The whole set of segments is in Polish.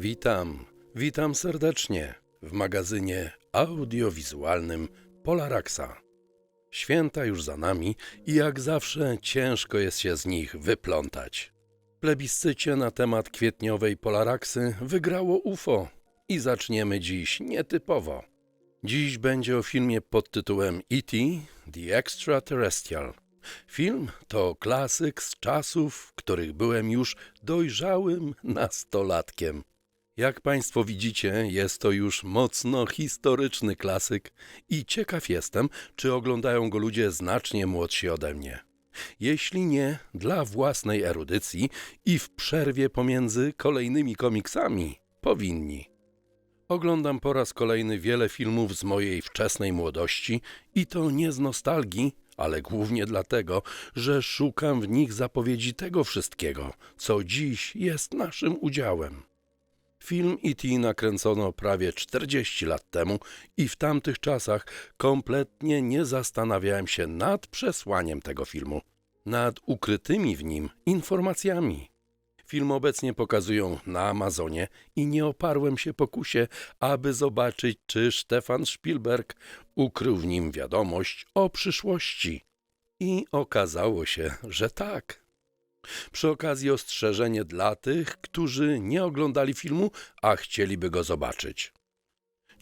Witam, witam serdecznie w magazynie audiowizualnym Polaraxa. Święta już za nami i jak zawsze ciężko jest się z nich wyplątać. Plebiscycie na temat kwietniowej Polaraxy wygrało UFO i zaczniemy dziś nietypowo. Dziś będzie o filmie pod tytułem E.T. The Extraterrestrial. Film to klasyk z czasów, w których byłem już dojrzałym nastolatkiem. Jak Państwo widzicie, jest to już mocno historyczny klasyk i ciekaw jestem, czy oglądają go ludzie znacznie młodsi ode mnie. Jeśli nie, dla własnej erudycji i w przerwie pomiędzy kolejnymi komiksami powinni. Oglądam po raz kolejny wiele filmów z mojej wczesnej młodości i to nie z nostalgii, ale głównie dlatego, że szukam w nich zapowiedzi tego wszystkiego, co dziś jest naszym udziałem. Film E.T. nakręcono prawie 40 lat temu i w tamtych czasach kompletnie nie zastanawiałem się nad przesłaniem tego filmu, nad ukrytymi w nim informacjami. Film obecnie pokazują na Amazonie i nie oparłem się pokusie, aby zobaczyć, czy Stefan Spielberg ukrył w nim wiadomość o przyszłości. I okazało się, że tak. Przy okazji ostrzeżenie dla tych, którzy nie oglądali filmu, a chcieliby go zobaczyć.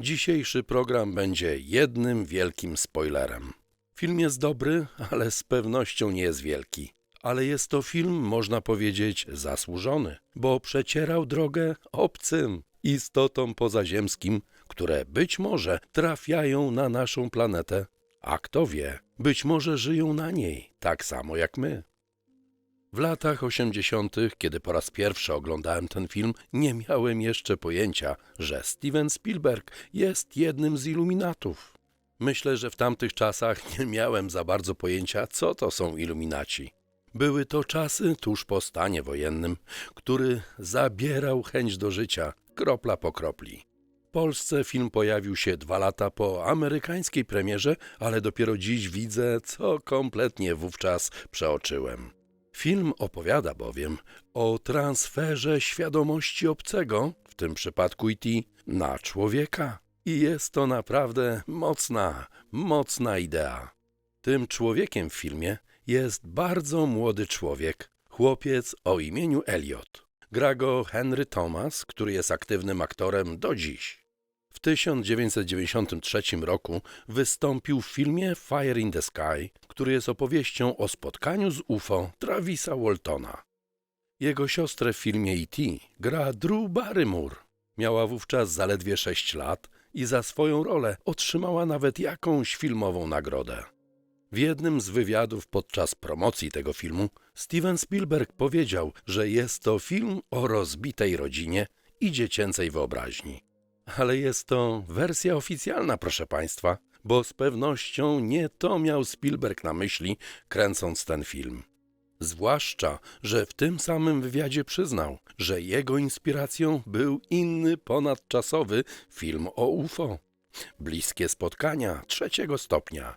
Dzisiejszy program będzie jednym wielkim spoilerem. Film jest dobry, ale z pewnością nie jest wielki. Ale jest to film, można powiedzieć, zasłużony, bo przecierał drogę obcym istotom pozaziemskim, które być może trafiają na naszą planetę, a kto wie, być może żyją na niej tak samo jak my. W latach 80., kiedy po raz pierwszy oglądałem ten film, nie miałem jeszcze pojęcia, że Steven Spielberg jest jednym z iluminatów. Myślę, że w tamtych czasach nie miałem za bardzo pojęcia, co to są iluminaci. Były to czasy tuż po stanie wojennym, który zabierał chęć do życia kropla po kropli. W Polsce film pojawił się dwa lata po amerykańskiej premierze, ale dopiero dziś widzę, co kompletnie wówczas przeoczyłem. Film opowiada bowiem o transferze świadomości obcego, w tym przypadku IT, na człowieka. I jest to naprawdę mocna, mocna idea. Tym człowiekiem w filmie jest bardzo młody człowiek, chłopiec o imieniu Elliot. Gra go Henry Thomas, który jest aktywnym aktorem do dziś. W 1993 roku wystąpił w filmie Fire in the Sky, który jest opowieścią o spotkaniu z UFO Travisa Waltona. Jego siostrę w filmie E.T. gra Drew Barrymore. Miała wówczas zaledwie 6 lat i za swoją rolę otrzymała nawet jakąś filmową nagrodę. W jednym z wywiadów podczas promocji tego filmu Steven Spielberg powiedział, że jest to film o rozbitej rodzinie i dziecięcej wyobraźni. Ale jest to wersja oficjalna, proszę Państwa, bo z pewnością nie to miał Spielberg na myśli, kręcąc ten film. Zwłaszcza, że w tym samym wywiadzie przyznał, że jego inspiracją był inny ponadczasowy film o UFO. Bliskie spotkania trzeciego stopnia.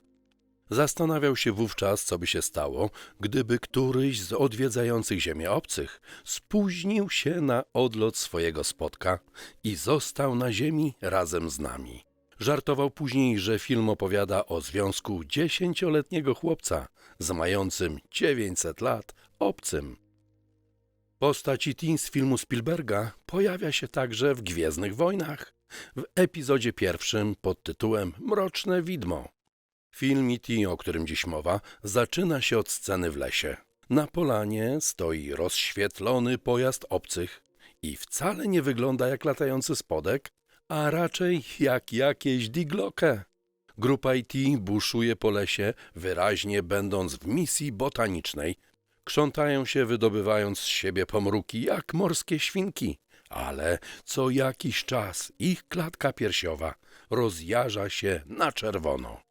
Zastanawiał się wówczas, co by się stało, gdyby któryś z odwiedzających Ziemię obcych spóźnił się na odlot swojego spotka i został na Ziemi razem z nami. Żartował później, że film opowiada o związku dziesięcioletniego chłopca z mającym 900 lat obcym. Postać E.T. z filmu Spielberga pojawia się także w Gwiezdnych Wojnach, w epizodzie pierwszym pod tytułem Mroczne Widmo. Film E.T., o którym dziś mowa, zaczyna się od sceny w lesie. Na polanie stoi rozświetlony pojazd obcych i wcale nie wygląda jak latający spodek, a raczej jak jakieś digloke. Grupa E.T. buszuje po lesie, wyraźnie będąc w misji botanicznej. Krzątają się, wydobywając z siebie pomruki jak morskie świnki, ale co jakiś czas ich klatka piersiowa rozjarza się na czerwono.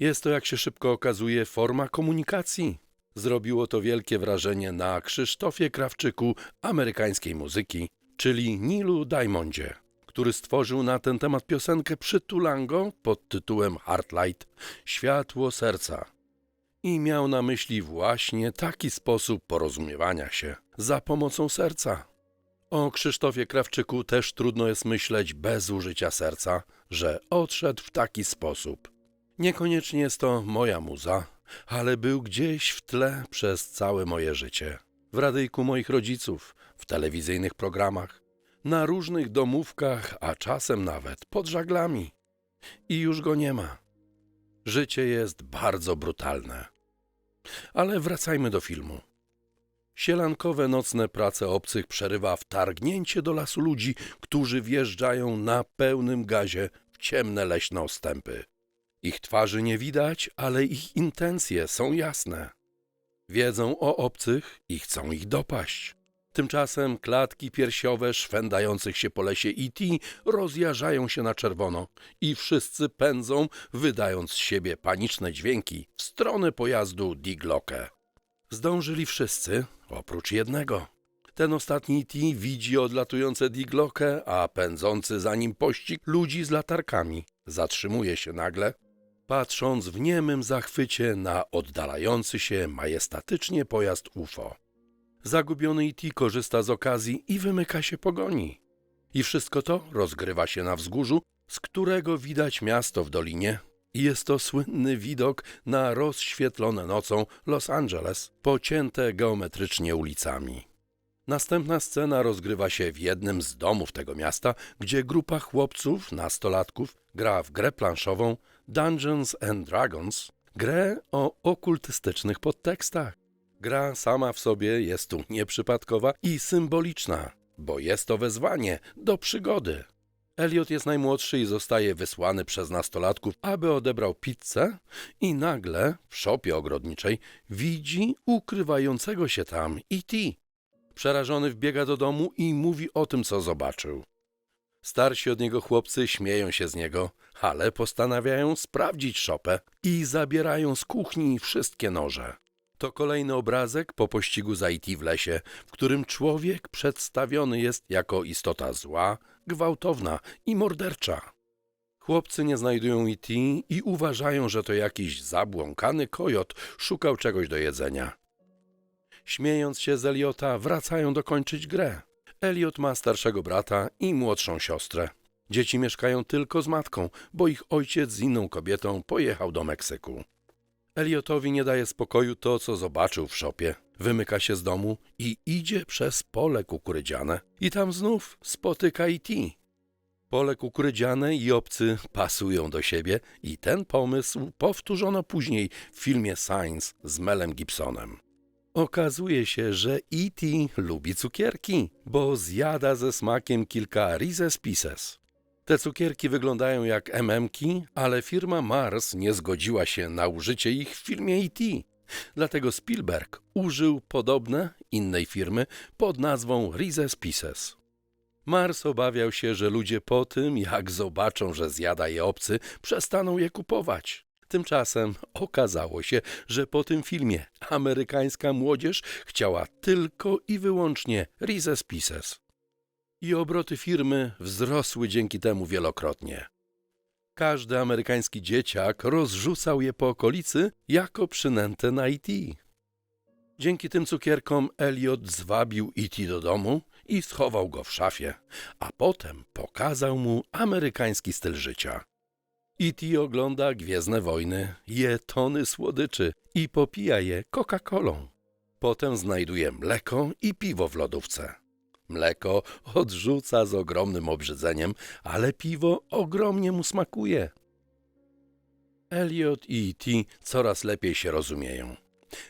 Jest to, jak się szybko okazuje, forma komunikacji. Zrobiło to wielkie wrażenie na Krzysztofie Krawczyku amerykańskiej muzyki, czyli Nilu Diamondzie, który stworzył na ten temat piosenkę Przytulango pod tytułem Heartlight Światło serca. I miał na myśli właśnie taki sposób porozumiewania się za pomocą serca. O Krzysztofie Krawczyku też trudno jest myśleć bez użycia serca, że odszedł w taki sposób. Niekoniecznie jest to moja muza, ale był gdzieś w tle przez całe moje życie. W radyjku moich rodziców, w telewizyjnych programach, na różnych domówkach, a czasem nawet pod żaglami. I już go nie ma. Życie jest bardzo brutalne. Ale wracajmy do filmu. Sielankowe nocne prace obcych przerywa wtargnięcie do lasu ludzi, którzy wjeżdżają na pełnym gazie w ciemne leśne ostępy. Ich twarzy nie widać, ale ich intencje są jasne. Wiedzą o obcych i chcą ich dopaść. Tymczasem klatki piersiowe szwendających się po lesie E.T. rozjarzają się na czerwono i wszyscy pędzą, wydając z siebie paniczne dźwięki w stronę pojazdu Diglocke. Zdążyli wszyscy, oprócz jednego. Ten ostatni E.T. widzi odlatujące Diglocke, a pędzący za nim pościg ludzi z latarkami zatrzymuje się nagle, patrząc w niemym zachwycie na oddalający się majestatycznie pojazd UFO. Zagubiony E.T. korzysta z okazji i wymyka się pogoni. I wszystko to rozgrywa się na wzgórzu, z którego widać miasto w dolinie. I jest to słynny widok na rozświetlone nocą Los Angeles, pocięte geometrycznie ulicami. Następna scena rozgrywa się w jednym z domów tego miasta, gdzie grupa chłopców, nastolatków, gra w grę planszową Dungeons and Dragons, grę o okultystycznych podtekstach. Gra sama w sobie jest tu nieprzypadkowa i symboliczna, bo jest to wezwanie do przygody. Elliot jest najmłodszy i zostaje wysłany przez nastolatków, aby odebrał pizzę i nagle w szopie ogrodniczej widzi ukrywającego się tam E.T. Przerażony wbiega do domu i mówi o tym, co zobaczył. Starsi od niego chłopcy śmieją się z niego, ale postanawiają sprawdzić szopę i zabierają z kuchni wszystkie noże. To kolejny obrazek po pościgu za IT w lesie, w którym człowiek przedstawiony jest jako istota zła, gwałtowna i mordercza. Chłopcy nie znajdują IT i uważają, że to jakiś zabłąkany kojot szukał czegoś do jedzenia. Śmiejąc się z Eliota, wracają dokończyć grę. Eliot ma starszego brata i młodszą siostrę. Dzieci mieszkają tylko z matką, bo ich ojciec z inną kobietą pojechał do Meksyku. Eliotowi nie daje spokoju to, co zobaczył w szopie. Wymyka się z domu i idzie przez pole kukurydziane. I tam znów spotyka IT. Pole kukurydziane i obcy pasują do siebie i ten pomysł powtórzono później w filmie Science z Melem Gibsonem. Okazuje się, że E.T. lubi cukierki, bo zjada ze smakiem kilka Reese's Pieces. Te cukierki wyglądają jak MM-ki, ale firma Mars nie zgodziła się na użycie ich w filmie E.T. Dlatego Spielberg użył podobne innej firmy pod nazwą Reese's Pieces. Mars obawiał się, że ludzie po tym, jak zobaczą, że zjada je obcy, przestaną je kupować. Tymczasem okazało się, że po tym filmie amerykańska młodzież chciała tylko i wyłącznie Reese's Pieces. I obroty firmy wzrosły dzięki temu wielokrotnie. Każdy amerykański dzieciak rozrzucał je po okolicy jako przynętę na IT. Dzięki tym cukierkom Elliot zwabił E.T. do domu i schował go w szafie, a potem pokazał mu amerykański styl życia. E.T. ogląda Gwiezdne Wojny, je tony słodyczy i popija je Coca-Colą. Potem znajduje mleko i piwo w lodówce. Mleko odrzuca z ogromnym obrzydzeniem, ale piwo ogromnie mu smakuje. Elliot i E.T. coraz lepiej się rozumieją.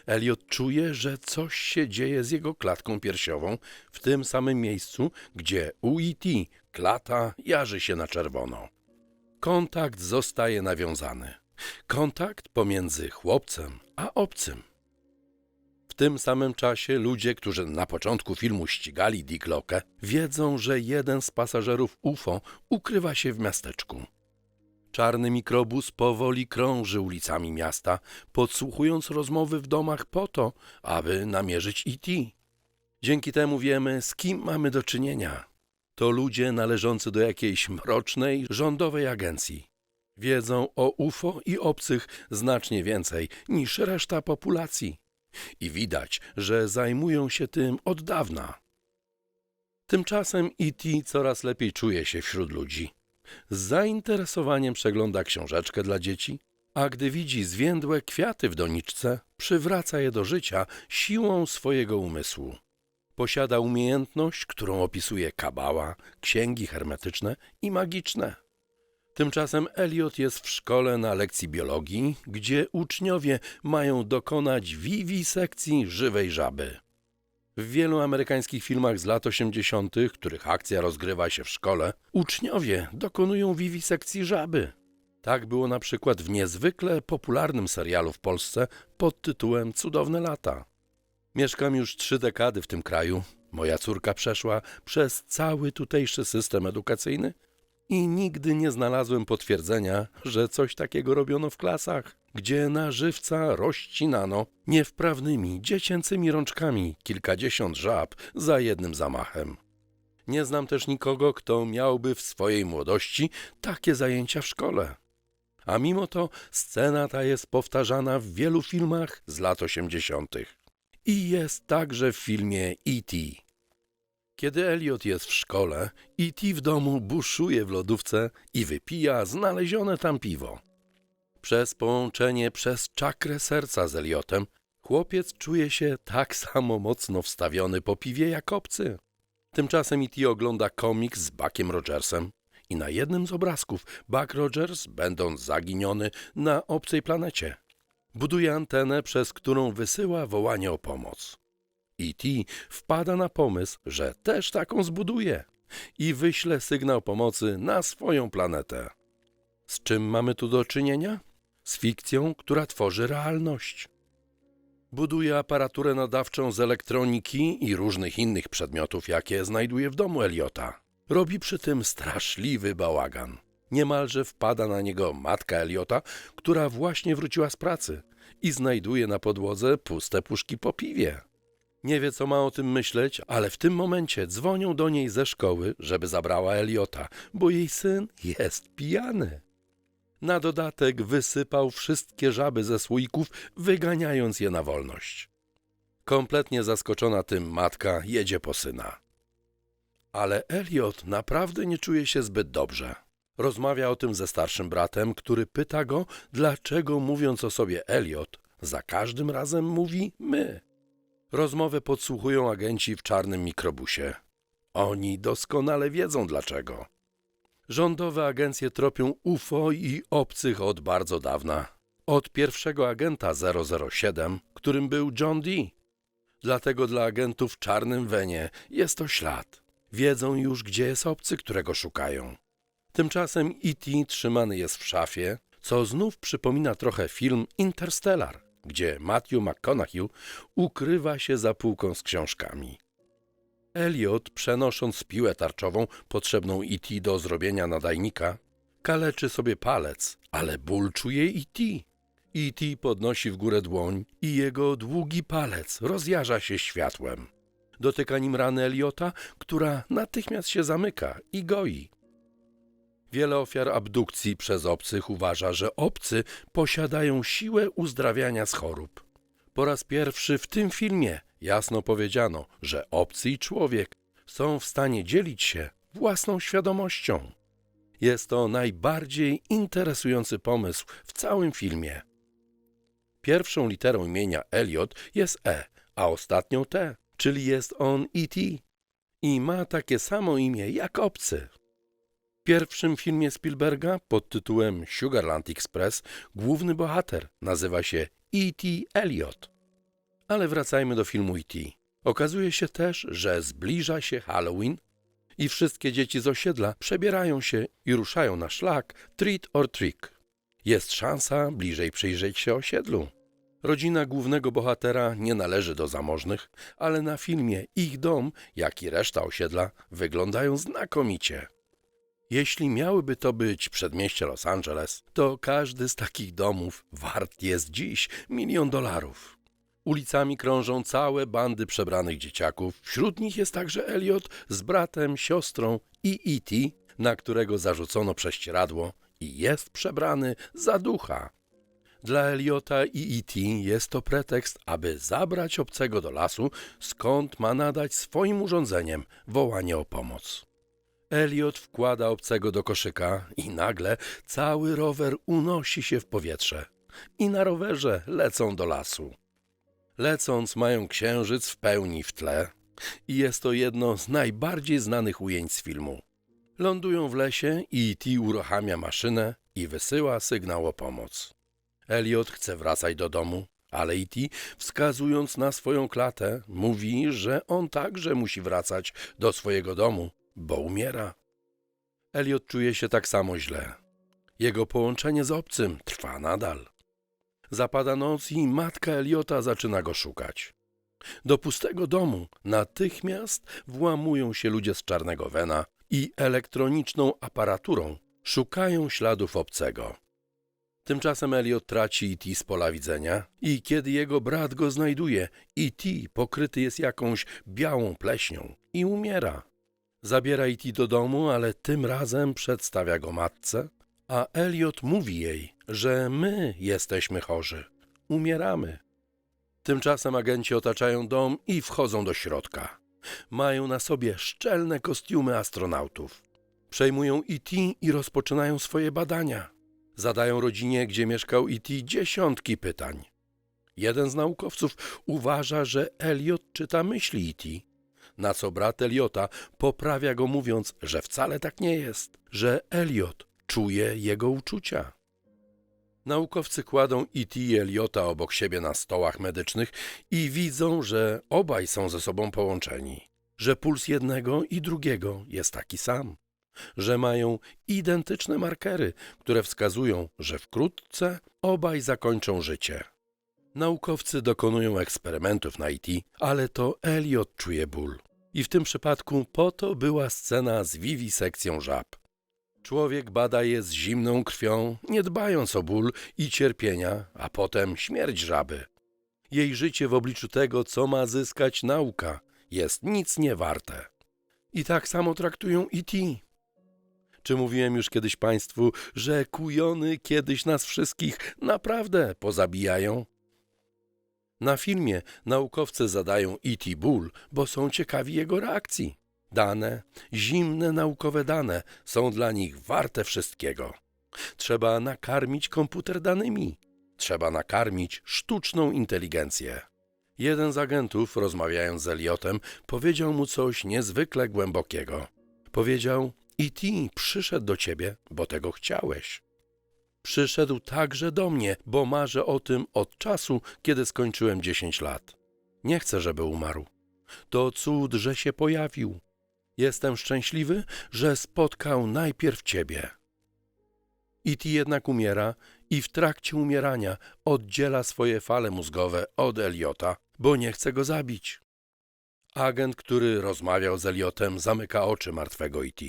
Elliot czuje, że coś się dzieje z jego klatką piersiową w tym samym miejscu, gdzie u E.T. klata jarzy się na czerwono. Kontakt zostaje nawiązany. Kontakt pomiędzy chłopcem a obcym. Tym samym czasie ludzie, którzy na początku filmu ścigali Diglocke, wiedzą, że jeden z pasażerów UFO ukrywa się w miasteczku. Czarny mikrobus powoli krąży ulicami miasta, podsłuchując rozmowy w domach po to, aby namierzyć E.T. Dzięki temu wiemy, z kim mamy do czynienia. To ludzie należący do jakiejś mrocznej, rządowej agencji. Wiedzą o UFO i obcych znacznie więcej niż reszta populacji. I widać, że zajmują się tym od dawna. Tymczasem E.T. coraz lepiej czuje się wśród ludzi. Z zainteresowaniem przegląda książeczkę dla dzieci, a gdy widzi zwiędłe kwiaty w doniczce, przywraca je do życia siłą swojego umysłu. Posiada umiejętność, którą opisuje kabała, księgi hermetyczne i magiczne. Tymczasem Elliot jest w szkole na lekcji biologii, gdzie uczniowie mają dokonać wiwisekcji żywej żaby. W wielu amerykańskich filmach z lat 80., których akcja rozgrywa się w szkole, uczniowie dokonują wiwisekcji żaby. Tak było na przykład w niezwykle popularnym serialu w Polsce pod tytułem Cudowne lata. Mieszkam już trzy dekady w tym kraju. Moja córka przeszła przez cały tutejszy system edukacyjny i nigdy nie znalazłem potwierdzenia, że coś takiego robiono w klasach, gdzie na żywca rozcinano niewprawnymi, dziecięcymi rączkami kilkadziesiąt żab za jednym zamachem. Nie znam też nikogo, kto miałby w swojej młodości takie zajęcia w szkole. A mimo to scena ta jest powtarzana w wielu filmach z lat osiemdziesiątych. I jest także w filmie E.T. Kiedy Elliot jest w szkole, E.T. w domu buszuje w lodówce i wypija znalezione tam piwo. Przez połączenie przez czakrę serca z Elliotem, chłopiec czuje się tak samo mocno wstawiony po piwie jak obcy. Tymczasem E.T. ogląda komiks z Buckiem Rogersem i na jednym z obrazków Buck Rogers, będąc zaginiony na obcej planecie, buduje antenę, przez którą wysyła wołanie o pomoc. E.T. wpada na pomysł, że też taką zbuduje i wyśle sygnał pomocy na swoją planetę. Z czym mamy tu do czynienia? Z fikcją, która tworzy realność. Buduje aparaturę nadawczą z elektroniki i różnych innych przedmiotów, jakie znajduje w domu Eliota. Robi przy tym straszliwy bałagan. Niemalże wpada na niego matka Eliota, która właśnie wróciła z pracy i znajduje na podłodze puste puszki po piwie. Nie wie, co ma o tym myśleć, ale w tym momencie dzwonią do niej ze szkoły, żeby zabrała Eliota, bo jej syn jest pijany. Na dodatek wysypał wszystkie żaby ze słoików, wyganiając je na wolność. Kompletnie zaskoczona tym matka jedzie po syna. Ale Eliot naprawdę nie czuje się zbyt dobrze. Rozmawia o tym ze starszym bratem, który pyta go, dlaczego mówiąc o sobie Eliot, za każdym razem mówi my. Rozmowę podsłuchują agenci w czarnym mikrobusie. Oni doskonale wiedzą dlaczego. Rządowe agencje tropią UFO i obcych od bardzo dawna. Od pierwszego agenta 007, którym był John Dee. Dlatego dla agentów w czarnym wenie jest to ślad. Wiedzą już, gdzie jest obcy, którego szukają. Tymczasem E.T. trzymany jest w szafie, co znów przypomina trochę film Interstellar, gdzie Matthew McConaughey ukrywa się za półką z książkami. Elliot, przenosząc piłę tarczową potrzebną E.T. do zrobienia nadajnika, kaleczy sobie palec, ale ból czuje E.T. E.T. podnosi w górę dłoń i jego długi palec rozjarza się światłem. Dotyka nim rany Eliota, która natychmiast się zamyka i goi. Wiele ofiar abdukcji przez obcych uważa, że obcy posiadają siłę uzdrawiania z chorób. Po raz pierwszy w tym filmie jasno powiedziano, że obcy i człowiek są w stanie dzielić się własną świadomością. Jest to najbardziej interesujący pomysł w całym filmie. Pierwszą literą imienia Elliot jest E, a ostatnią T, czyli jest on E.T. I ma takie samo imię jak obcy. Pierwszym filmie Spielberga pod tytułem Sugarland Express główny bohater nazywa się E.T. Elliot. Ale wracajmy do filmu E.T. Okazuje się też, że zbliża się Halloween i wszystkie dzieci z osiedla przebierają się i ruszają na szlak Treat or Trick. Jest szansa bliżej przyjrzeć się osiedlu. Rodzina głównego bohatera nie należy do zamożnych, ale na filmie ich dom, jak i reszta osiedla, wyglądają znakomicie. Jeśli miałyby to być przedmieście Los Angeles, to każdy z takich domów wart jest dziś milion dolarów. Ulicami krążą całe bandy przebranych dzieciaków. Wśród nich jest także Elliot z bratem, siostrą i E.T., na którego zarzucono prześcieradło i jest przebrany za ducha. Dla Eliota i E.T. jest to pretekst, aby zabrać obcego do lasu, skąd ma nadać swoim urządzeniem wołanie o pomoc. Eliot wkłada obcego do koszyka i nagle cały rower unosi się w powietrze. I na rowerze lecą do lasu. Lecąc mają księżyc w pełni w tle i jest to jedno z najbardziej znanych ujęć z filmu. Lądują w lesie i E.T. uruchamia maszynę i wysyła sygnał o pomoc. Elliot chce wracać do domu, ale E.T. wskazując na swoją klatę mówi, że on także musi wracać do swojego domu, bo umiera. Elliot czuje się tak samo źle. Jego połączenie z obcym trwa nadal. Zapada noc i matka Eliota zaczyna go szukać. Do pustego domu natychmiast włamują się ludzie z czarnego wena i elektroniczną aparaturą szukają śladów obcego. Tymczasem Elliot traci E.T. z pola widzenia i kiedy jego brat go znajduje, E.T. pokryty jest jakąś białą pleśnią i umiera. Zabiera E.T. do domu, ale tym razem przedstawia go matce, a Elliot mówi jej, że my jesteśmy chorzy, umieramy. Tymczasem agenci otaczają dom i wchodzą do środka. Mają na sobie szczelne kostiumy astronautów. Przejmują E.T. i rozpoczynają swoje badania. Zadają rodzinie, gdzie mieszkał E.T. dziesiątki pytań. Jeden z naukowców uważa, że Elliot czyta myśli E.T., na co brat Eliota poprawia go mówiąc, że wcale tak nie jest, że Elliot czuje jego uczucia. Naukowcy kładą E.T. i Eliota obok siebie na stołach medycznych i widzą, że obaj są ze sobą połączeni, że puls jednego i drugiego jest taki sam, że mają identyczne markery, które wskazują, że wkrótce obaj zakończą życie. Naukowcy dokonują eksperymentów na E.T., ale to Elliot czuje ból. I w tym przypadku po to była scena z wiwisekcją żab. Człowiek bada je z zimną krwią, nie dbając o ból i cierpienia, a potem śmierć żaby. Jej życie w obliczu tego, co ma zyskać nauka, jest nic nie warte. I tak samo traktują E.T. Czy mówiłem już kiedyś Państwu, że kujony kiedyś nas wszystkich naprawdę pozabijają? Na filmie naukowcy zadają E.T. ból, bo są ciekawi jego reakcji. Dane, zimne naukowe dane są dla nich warte wszystkiego. Trzeba nakarmić komputer danymi. Trzeba nakarmić sztuczną inteligencję. Jeden z agentów, rozmawiając z Eliotem, powiedział mu coś niezwykle głębokiego. Powiedział: E.T. przyszedł do ciebie, bo tego chciałeś. Przyszedł także do mnie, bo marzę o tym od czasu, kiedy skończyłem 10 lat. Nie chcę, żeby umarł. To cud, że się pojawił. Jestem szczęśliwy, że spotkał najpierw ciebie. E.T. jednak umiera i w trakcie umierania oddziela swoje fale mózgowe od Eliota, bo nie chce go zabić. Agent, który rozmawiał z Eliotem, zamyka oczy martwego E.T.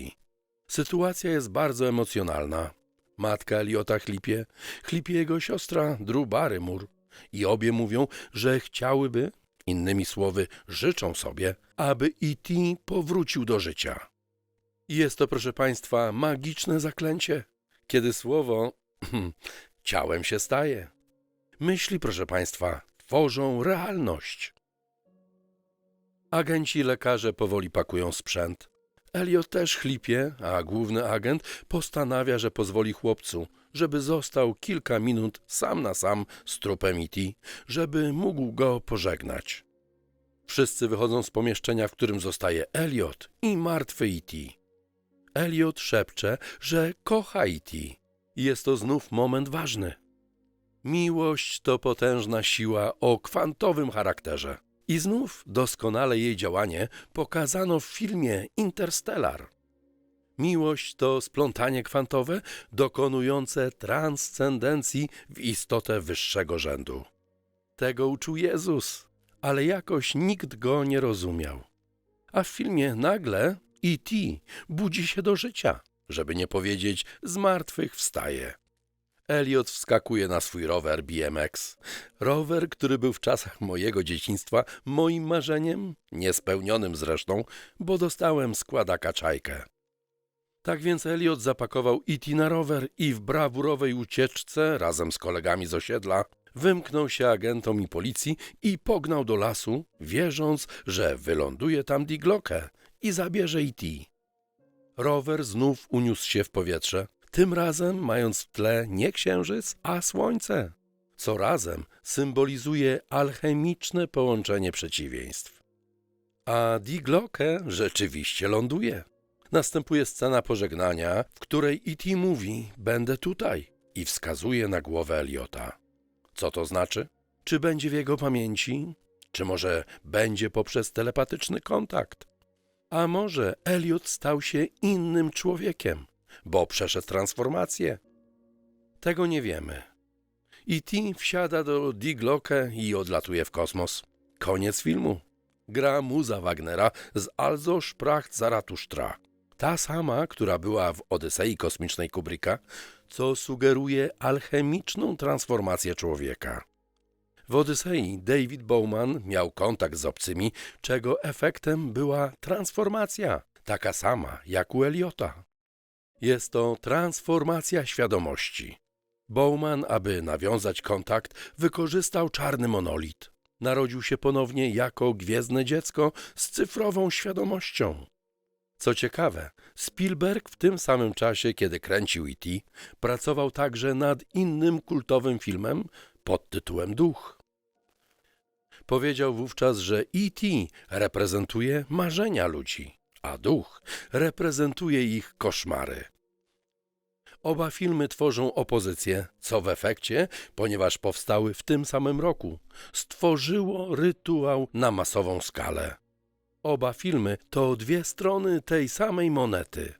Sytuacja jest bardzo emocjonalna. Matka Eliota chlipie, chlipie jego siostra Drew Barrymore i obie mówią, że chciałyby, innymi słowy, życzą sobie, aby E.T. powrócił do życia. Jest to, proszę Państwa, magiczne zaklęcie, kiedy słowo ciałem się staje. Myśli, proszę Państwa, tworzą realność. Agenci lekarze powoli pakują sprzęt. Elliot też chlipie, a główny agent postanawia, że pozwoli chłopcu, żeby został kilka minut sam na sam z trupem E.T., żeby mógł go pożegnać. Wszyscy wychodzą z pomieszczenia, w którym zostaje Elliot i martwy E.T. Elliot szepcze, że kocha E.T. Jest to znów moment ważny. Miłość to potężna siła o kwantowym charakterze. I znów doskonale jej działanie pokazano w filmie Interstellar. Miłość to splątanie kwantowe dokonujące transcendencji w istotę wyższego rzędu. Tego uczył Jezus, ale jakoś nikt go nie rozumiał. A w filmie nagle E.T. budzi się do życia, żeby nie powiedzieć z martwych wstaje. Elliot wskakuje na swój rower BMX. Rower, który był w czasach mojego dzieciństwa moim marzeniem, niespełnionym zresztą, bo dostałem składaka czajkę. Tak więc Elliot zapakował E.T. na rower i w brawurowej ucieczce razem z kolegami z osiedla wymknął się agentom i policji i pognał do lasu, wierząc, że wyląduje tam Diglocke i zabierze E.T. Rower znów uniósł się w powietrze, tym razem mając w tle nie księżyc, a słońce, co razem symbolizuje alchemiczne połączenie przeciwieństw. A Diglocke rzeczywiście ląduje. Następuje scena pożegnania, w której E.T. mówi: Będę tutaj i wskazuje na głowę Eliota. Co to znaczy? Czy będzie w jego pamięci? Czy może będzie poprzez telepatyczny kontakt? A może Eliot stał się innym człowiekiem, bo przeszedł transformację? Tego nie wiemy. E.T. wsiada do Diglocke i odlatuje w kosmos. Koniec filmu. Gra muza Wagnera z Also sprach Zaratustra. Ta sama, która była w Odysei Kosmicznej Kubricka, co sugeruje alchemiczną transformację człowieka. W Odysei David Bowman miał kontakt z obcymi, czego efektem była transformacja, taka sama jak u Eliota. Jest to transformacja świadomości. Bowman, aby nawiązać kontakt, wykorzystał czarny monolit. Narodził się ponownie jako gwiezdne dziecko z cyfrową świadomością. Co ciekawe, Spielberg w tym samym czasie, kiedy kręcił E.T., pracował także nad innym kultowym filmem pod tytułem Duch. Powiedział wówczas, że E.T. reprezentuje marzenia ludzi, a duch reprezentuje ich koszmary. Oba filmy tworzą opozycję, co w efekcie, ponieważ powstały w tym samym roku, stworzyło rytuał na masową skalę. Oba filmy to dwie strony tej samej monety.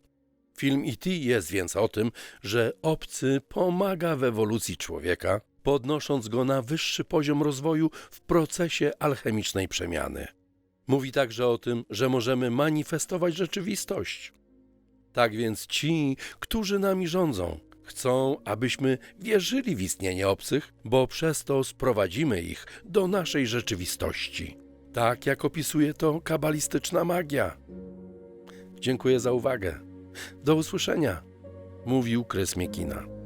Film E.T. jest więc o tym, że obcy pomaga w ewolucji człowieka, podnosząc go na wyższy poziom rozwoju w procesie alchemicznej przemiany. Mówi także o tym, że możemy manifestować rzeczywistość. Tak więc ci, którzy nami rządzą, chcą, abyśmy wierzyli w istnienie obcych, bo przez to sprowadzimy ich do naszej rzeczywistości. Tak jak opisuje to kabalistyczna magia. Dziękuję za uwagę. Do usłyszenia, mówił Krys Miekina.